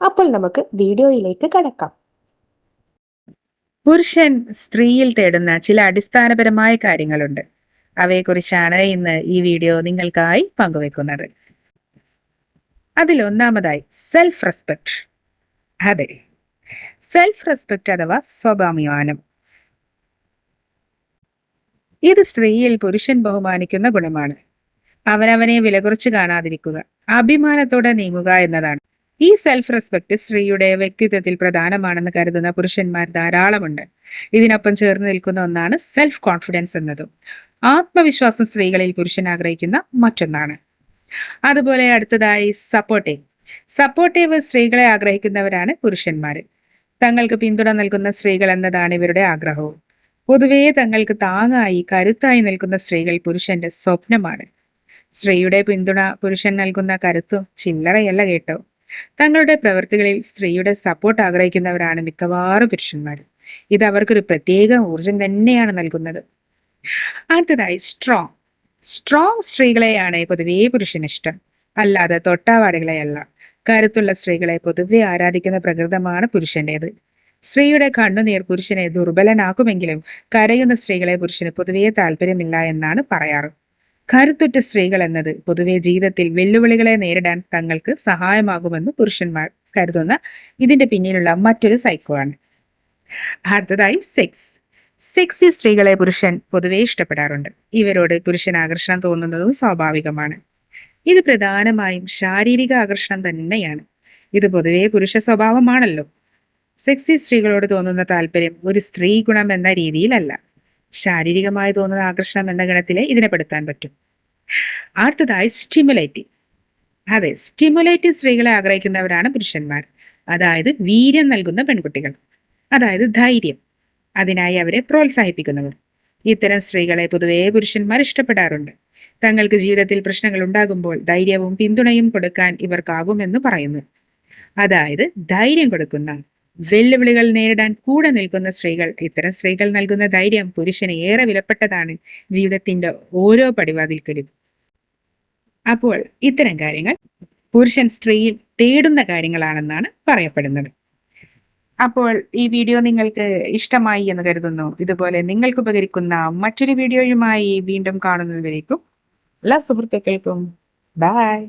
അപ്പോൾ നമുക്ക് വീഡിയോയിലേക്ക് കടക്കാം. പുരുഷൻ സ്ത്രീയിൽ തേടുന്ന ചില അടിസ്ഥാനപരമായ കാര്യങ്ങളുണ്ട്. അവയെക്കുറിച്ചാണ് ഇന്ന് ഈ വീഡിയോ നിങ്ങൾക്കായി പങ്കുവെക്കുന്നത്. അതിൽ ഒന്നാമതായി സെൽഫ് റെസ്പെക്ട് അതെ. സെൽഫ് റെസ്പെക്ട് അഥവാ സ്വഭാഭിമാനം ഇത് സ്ത്രീയിൽ പുരുഷൻ ബഹുമാനിക്കുന്ന ഗുണമാണ്. അവനവനെ വിലകുറച്ച് കാണാതിരിക്കുക അഭിമാനത്തോടെ നീങ്ങുക എന്നതാണ്. ഈ സെൽഫ് റെസ്പെക്ട് സ്ത്രീയുടെ വ്യക്തിത്വത്തിൽ പ്രധാനമാണെന്ന് കരുതുന്ന പുരുഷന്മാർ ധാരാളമുണ്ട്. ഇതിനൊപ്പം ചേർന്ന് നിൽക്കുന്ന ഒന്നാണ് സെൽഫ് കോൺഫിഡൻസ് എന്നതും. ആത്മവിശ്വാസം സ്ത്രീകളിൽ പുരുഷൻ ആഗ്രഹിക്കുന്ന മറ്റൊന്നാണ്. അതുപോലെ അടുത്തതായി സപ്പോർട്ടീവ് സപ്പോർട്ടീവ് സ്ത്രീകളെ ആഗ്രഹിക്കുന്നവരാണ് പുരുഷന്മാർ തങ്ങൾക്ക് പിന്തുണ നൽകുന്ന സ്ത്രീകൾ എന്നതാണ് ഇവരുടെ ആഗ്രഹവും. പൊതുവേ തങ്ങൾക്ക് താങ്ങായി കരുത്തായി നിൽക്കുന്ന സ്ത്രീകൾ പുരുഷന്റെ സ്വപ്നമാണ്. സ്ത്രീയുടെ പിന്തുണ പുരുഷൻ നൽകുന്ന കരുത്തും ചില്ലറയല്ല കേട്ടോ. തങ്ങളുടെ പ്രവൃത്തികളിൽ സ്ത്രീയുടെ സപ്പോർട്ട് ആഗ്രഹിക്കുന്നവരാണ് മിക്കവാറും പുരുഷന്മാർ ഇത് അവർക്കൊരു പ്രത്യേക ഊർജം തന്നെയാണ് നൽകുന്നത്. അടുത്തതായി സ്ട്രോങ് സ്ട്രോങ് സ്ത്രീകളെയാണ് പൊതുവേ പുരുഷൻ ഇഷ്ടം. അല്ലാതെ തൊട്ടാവാടികളെയല്ല കരുത്തുള്ള സ്ത്രീകളെ പൊതുവെ ആരാധിക്കുന്ന പ്രകൃതമാണ് പുരുഷന്റേത്. സ്ത്രീയുടെ കണ്ണുനീർ പുരുഷനെ ദുർബലനാക്കുമെങ്കിലും കരയുന്ന സ്ത്രീകളെ പുരുഷന് പൊതുവേ താല്പര്യമില്ല എന്നാണ് പറയാറ്. കരുത്തുറ്റ സ്ത്രീകൾ എന്നത് പൊതുവെ ജീവിതത്തിൽ വെല്ലുവിളികളെ നേരിടാൻ തങ്ങൾക്ക് സഹായമാകുമെന്ന് പുരുഷന്മാർ കരുതുന്ന ഇതിന്റെ പിന്നിലുള്ള മറ്റൊരു സൈക്കോ ആണ്. അടുത്തതായി സെക്സ് സെക്സി സ്ത്രീകളെ പുരുഷൻ പൊതുവെ ഇഷ്ടപ്പെടാറുണ്ട്. ഇവരോട് പുരുഷൻ ആകർഷണം തോന്നുന്നതും സ്വാഭാവികമാണ്. ഇത് പ്രധാനമായും ശാരീരിക ആകർഷണം തന്നെയാണ്. ഇത് പൊതുവെ പുരുഷ സ്വഭാവമാണല്ലോ. സെക്സി സ്ത്രീകളോട് തോന്നുന്ന താല്പര്യം ഒരു സ്ത്രീ ഗുണം എന്ന രീതിയിലല്ല. ശാരീരികമായി തോന്നുന്ന ആകർഷണം എന്ന ഗണത്തിലെ ഇതിനെ പെടുത്താൻ പറ്റും. അടുത്തതായി സ്റ്റിമുലേറ്റി. അതെ സ്റ്റിമുലേറ്റീവ് സ്ത്രീകളെ ആഗ്രഹിക്കുന്നവരാണ് പുരുഷന്മാർ. അതായത് വീര്യം നൽകുന്ന പെൺകുട്ടികൾ. അതായത് ധൈര്യം. അതിനായി അവരെ പ്രോത്സാഹിപ്പിക്കുന്നവർ. ഇത്തരം സ്ത്രീകളെ പൊതുവേ പുരുഷന്മാർ ഇഷ്ടപ്പെടാറുണ്ട്. തങ്ങൾക്ക് ജീവിതത്തിൽ പ്രശ്നങ്ങൾ ഉണ്ടാകുമ്പോൾ ധൈര്യവും പിന്തുണയും കൊടുക്കാൻ ഇവർക്കാകുമെന്ന് പറയുന്നു. അതായത് ധൈര്യം കൊടുക്കുന്ന വെല്ലുവിളികൾ നേരിടാൻ കൂടെ നിൽക്കുന്ന സ്ത്രീകൾ ഇത്തരം സ്ത്രീകൾ നൽകുന്ന ധൈര്യം പുരുഷന് ഏറെ വിലപ്പെട്ടതാണ് ജീവിതത്തിന്റെ ഓരോ പടിവാതിൽക്കലും. അപ്പോൾ ഇത്തരം കാര്യങ്ങൾ പുരുഷൻ സ്ത്രീയിൽ തേടുന്ന കാര്യങ്ങളാണെന്നാണ് പറയപ്പെടുന്നത്. അപ്പോൾ ഈ വീഡിയോ നിങ്ങൾക്ക് ഇഷ്ടമായി എന്ന് കരുതുന്നു. ഇതുപോലെ നിങ്ങൾക്ക് ഉപകരിക്കുന്ന മറ്റൊരു വീഡിയോയുമായി വീണ്ടും കാണുന്നതിലേക്കും എല്ലാ സുഹൃത്തുക്കൾക്കും ബായ്